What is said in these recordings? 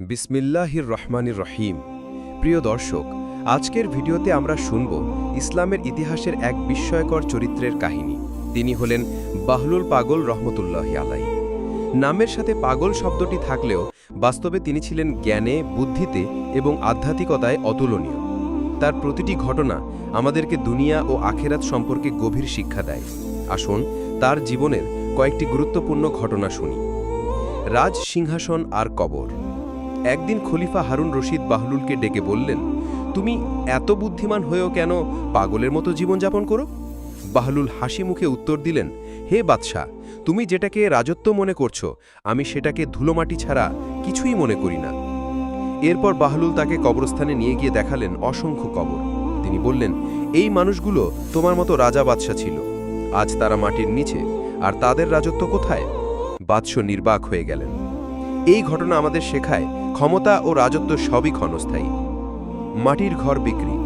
বিসমিল্লাহির রহমানির রহিম। প্রিয় দর্শক, আজকের ভিডিওতে আমরা শুনব ইসলামের ইতিহাসের এক বিস্ময়কর চরিত্রের কাহিনী। তিনি হলেন বাহলুল পাগল রহমতুল্লাহ আলাই নামের সাথে পাগল শব্দটি থাকলেও বাস্তবে তিনি ছিলেন জ্ঞানে, বুদ্ধিতে এবং আধ্যাত্মিকতায় অতুলনীয়। তার প্রতিটি ঘটনা আমাদেরকে দুনিয়া ও আখেরাত সম্পর্কে গভীর শিক্ষা দেয়। আসুন তার জীবনের কয়েকটি গুরুত্বপূর্ণ ঘটনা শুনি। রাজ সিংহাসন আর কবর। একদিন খলিফা হারুন রশিদ বাহলুলকে ডেকে বললেন, তুমি এত বুদ্ধিমান হয়েও কেন পাগলের মতো জীবনযাপন করো? বাহলুল হাসি মুখে উত্তর দিলেন, হে বাদশাহ, তুমি যেটাকে রাজত্ব মনে করছ, আমি সেটাকে ধুলোমাটি ছাড়া কিছুই মনে করি না। এরপর বাহলুল তাকে কবরস্থানে নিয়ে গিয়ে দেখালেন অসংখ্য কবর। তিনি বললেন, এই মানুষগুলো তোমার মতো রাজা বাদশাহ ছিল। আজ তারা মাটির নিচে, আর তাদের রাজত্ব কোথায়? বাদশ নির্বাক হয়ে গেলেন। এই ঘটনা আমাদের শেখায় ক্ষমতা ও রাজত্ব সবই ক্ষণস্থায়ী। মাটির ঘর বিক্রি।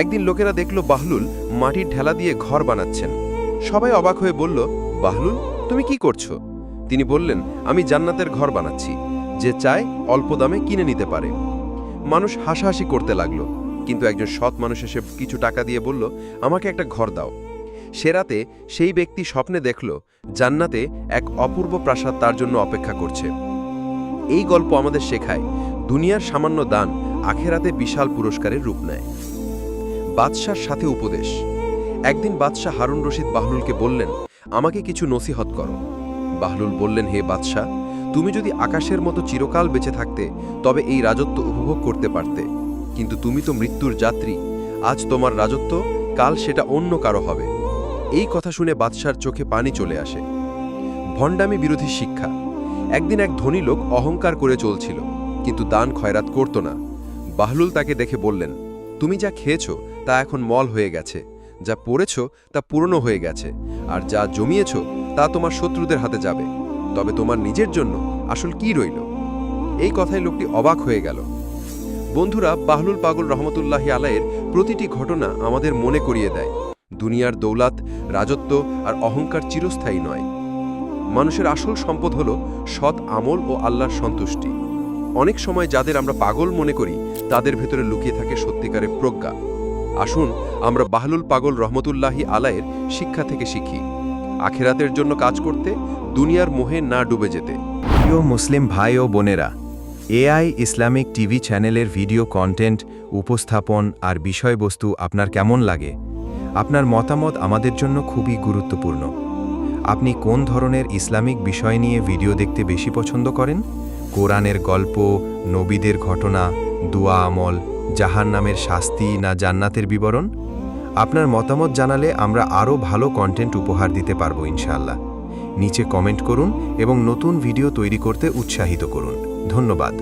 একদিন লোকেরা দেখল বাহলুল মাটির ঢেলা দিয়ে ঘর বানাচ্ছেন। সবাই অবাক হয়ে বলল, বাহলুল, তুমি কি করছ? তিনি বললেন, আমি জান্নাতের ঘর বানাচ্ছি, যে চায় অল্প দামে কিনে নিতে পারে। মানুষ হাসাহাসি করতে লাগল, কিন্তু একজন সৎ মানুষ এসে কিছু টাকা দিয়ে বলল, আমাকে একটা ঘর দাও। সে রাতে সেই ব্যক্তি স্বপ্নে দেখল, জান্নাতে এক অপূর্ব প্রাসাদ তার জন্য অপেক্ষা করছে। এই গল্প আমাদের শেখায়, দুনিয়ার সামান্য দান আখেরাতে বিশাল পুরস্কারের রূপ নেয়। বাদশার সাথে উপদেশ। একদিন বাদশাহ হারুন রশিদ বাহলুলকে বললেন, আমাকে কিছু নসিহত করো। বাহলুল বললেন, হে বাদশাহ, তুমি যদি আকাশের মতো চিরকাল বেঁচে থাকতে, তবে এই রাজত্ব উপভোগ করতে পারতে। কিন্তু তুমি তো মৃত্যুর যাত্রী, আজ তোমার রাজত্ব, কাল সেটা অন্য কারও হবে। এই কথা শুনে বাদশার চোখে পানি চলে আসে। ভণ্ডামি বিরোধী শিক্ষা। একদিন এক ধনী লোক অহংকার করে চলছিল, কিন্তু দান খয়রাত করত না। বাহলুল তাকে দেখে বললেন, তুমি যা খেয়েছ তা এখন মল হয়ে গেছে, যা পড়েছ তা পুরনো হয়ে গেছে, আর যা জমিয়েছ তা তোমার শত্রুদের হাতে যাবে, তবে তোমার নিজের জন্য আসল কি রইল? এই কথায় লোকটি অবাক হয়ে গেল। বন্ধুরা, বাহলুল পাগল রহমতুল্লাহি আলাইয়ের প্রতিটি ঘটনা আমাদের মনে করিয়ে দেয়। দুনিয়ার দৌলাত, রাজত্ব আর অহংকার চিরস্থায়ী নয়। মানুষের আসল সম্পদ হল সৎ আমল ও আল্লাহর সন্তুষ্টি। অনেক সময় যাদের আমরা পাগল মনে করি, তাদের ভেতরে লুকিয়ে থাকে সত্যিকারের প্রজ্ঞা। আসুন, আমরা বাহলুল পাগল রহমতুল্লাহি আলায়ের শিক্ষা থেকে শিখি। আখেরাতের জন্য কাজ করতে, দুনিয়ার মোহে না ডুবে যেতে। প্রিয় মুসলিম ভাই ও বোনেরা, এআই ইসলামিক টিভি চ্যানেলের ভিডিও কন্টেন্ট, উপস্থাপন আর বিষয়বস্তু আপনার কেমন লাগে? আপনার মতামত আমাদের জন্য খুবই গুরুত্বপূর্ণ। আপনি কোন ধরনের ইসলামিক বিষয় নিয়ে ভিডিও দেখতে বেশি পছন্দ করেন? কোরআনের গল্প, নবীদের ঘটনা, দোয়া আমল জাহান নামের শাস্তি না জান্নাতের বিবরণ? আপনার মতামত জানালে আমরা আরও ভালো কন্টেন্ট উপহার দিতে পারব ইনশাল্লাহ নিচে কমেন্ট করুন এবং নতুন ভিডিও তৈরি করতে উৎসাহিত করুন। ধন্যবাদ।